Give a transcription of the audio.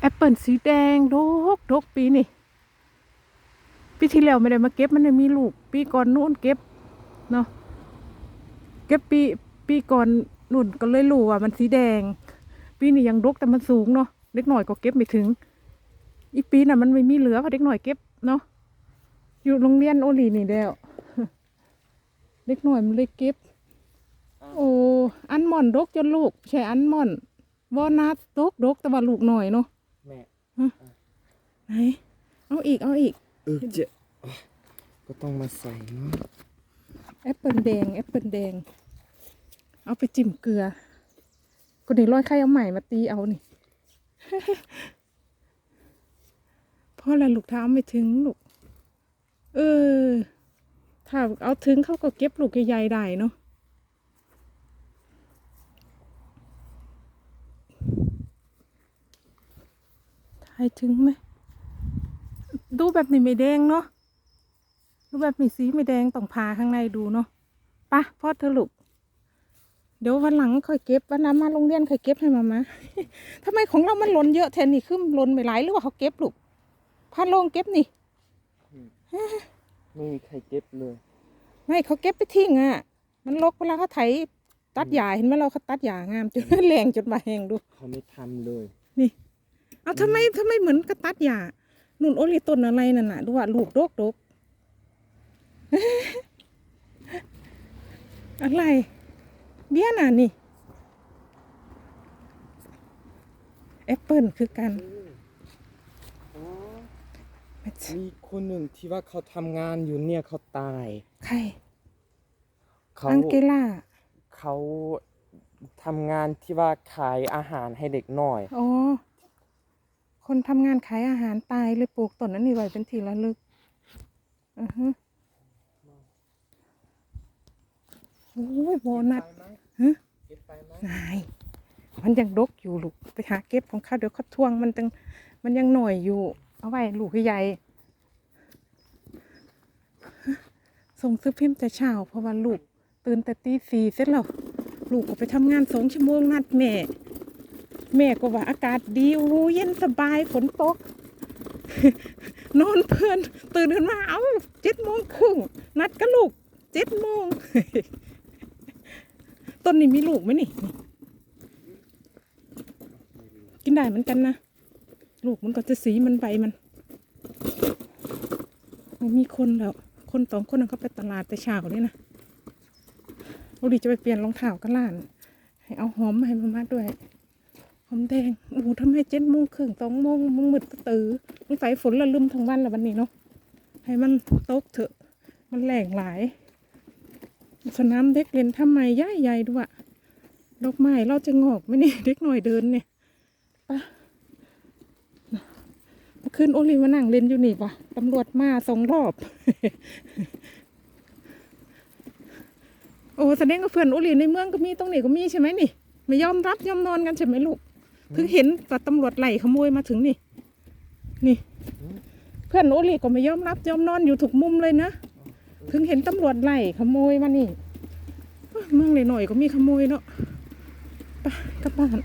แอปเปิลสีแดงดกดกปีนี่ปีที่แล้วไม่ได้มาเก็บมันได้มีลูก ปีก่อนนู่นเก็บเนาะเก็บปีปีก่อนนู่นก็เลยรู้ว่ามันสีแดง ปีนี้ยังดกแต่มันสูงเนาะเล็กหน่อยก็เก็บไม่ถึง อีปีน่ะมันไม่มีเหลือพราะเด็กหน่อยเก็บเนาะอยู่โรงเรียนโอลีนี่แล้วเด็กหน่อยมันเลยเก็บ โอ้อันหม่อนดกจนลูกใช่อันหม่อนวอนัทดกดกแต่ว่าลูกหน่อยเนาะ ไหน เอาอีก เอาอีก เออเจะก็ต้องมาใส่เนาะแอปเปิลแดง แอปเปิลแดง เอาไปจิ้มเกลือคนนี้ร้อยไข่เอาใหม่มาตีเอานี่เพราะอะไรลูกเท้าไม่ถึงลูก เออ ถ้าเอาถึงเขาก็เก็บลูกใหญ่ๆได้เนาะ ถ่ายถึงไหม ดูแบบนี้ไม่แดงเนาะ ดูแบบนี้สีไม่แดงต้องพาข้างในดูเนาะไปะพ่อเธอะลูก เดี๋ยววันหลังค่อยเก็บวันนั้นมาโรงเรียนค่อยเก็บให้มามาทำไมของเรามันหล่นเยอะแทนนี่ขึ้นหล่นไปหลายหรือว่าเขาเก็บลูกพาลงเก็บนี่ ไม่มีใครเก็บเลย ไม่เขาเก็บไปทิ้งอะ มันรกเวลาเขาไถตัดหญ้าเห็นไหมเราเขาตัดหญ้างามจนแรงจนมาแหงดู เขาไม่ทำเลย นี่ เอาทำไมทำไมเหมือนกระตัดหญ้านุ่นโอลีต้นอะไรนั่นน่ะดูว่าลูกโดกโดกอะไร เบี้ยน่ะนี่แอปเปิลคือกันอ๋อมีคนหนึ่งที่ว่าเขาทำงานอยู่เนี่ยเขาตาย ใครเขาอังเกล่าเขาทำงานที่ว่าขายอาหารให้เด็กน้อย อ๋อ คนทำงานขายอาหารตายเลยปลูกต้นนั้นนี่ไว้เป็นทีละลึกอือฮึโอ้ยโบนัสฮะไหนายมันยังดกอยู่ลูกไปหาเก็บของเขาเดี๋ยวเขาทวงมันตังมันยังหน่อยอยู่ เอาไว้ลูกให้ใหญ่ส่งซื้อพิมพ์แต่เช้าเพราะว่าลูก ตื่นแต่ตีสี่เสร็จแล้วลูกก็ไปทำงานสองชั่วโมงนัดแม่ แม่ก็ว่าอากาศดีโอ้เย็นสบายฝนตก นอนเพลินตื่นขึ้นมาเอ้าเจ็ดโมงครึ่งนัดกับลูกเจ็ดโมงต้นนี้มีลูกไหมนี่ กินได้เหมือนกันนะ ลูกมันก็จะสีมันใบมันม่มีคนแล้ว คนสองคนนั้นเขาไปตลาดแต่เช้าเลยนะโอดีจะไปเปลี่ยนรองเท้ากันล้าน ให้เอาหอมมาให้มามาด้วย หอมแดงโอ้ทำไมเจ็ดโมงครึ่งสองโมงมึงมืดตื้อมันไฟฝนละลืมทั้งวันละวันนี้เนาะให้มันตกเถอะ มันแหลงหลาย สนามเด็กเล่นทำไมใหญ่ใหญ่ด้วยดอกไม้เราจะงอกไหมนี่เด็กหน่อยเดินเนี่ยปะเมื่อคืนโอลิมานั่งเล่นอยู่นี่ปะตำรวจมาสองรอบ โอ้แสดงว่าเพื่อนโอลิในเมืองก็มีตรงนี้ก็มีใช่ไหมนี่ ไม่ยอมรับยอมนอนกันใช่ไหมลูก เพิ่งเห็นว่าตำรวจไล่ขโมยมาถึงนี่ นี่ เพื่อนโอลิก็ไม่ยอมรับยอมนอนอยู่ถูกมุมเลยนะ ถึงเห็นตำรวจไล่ขโมยมานี่เอ้ยเมืองหน่อยๆก็มีขโมยเนาะไปกลับบ้าน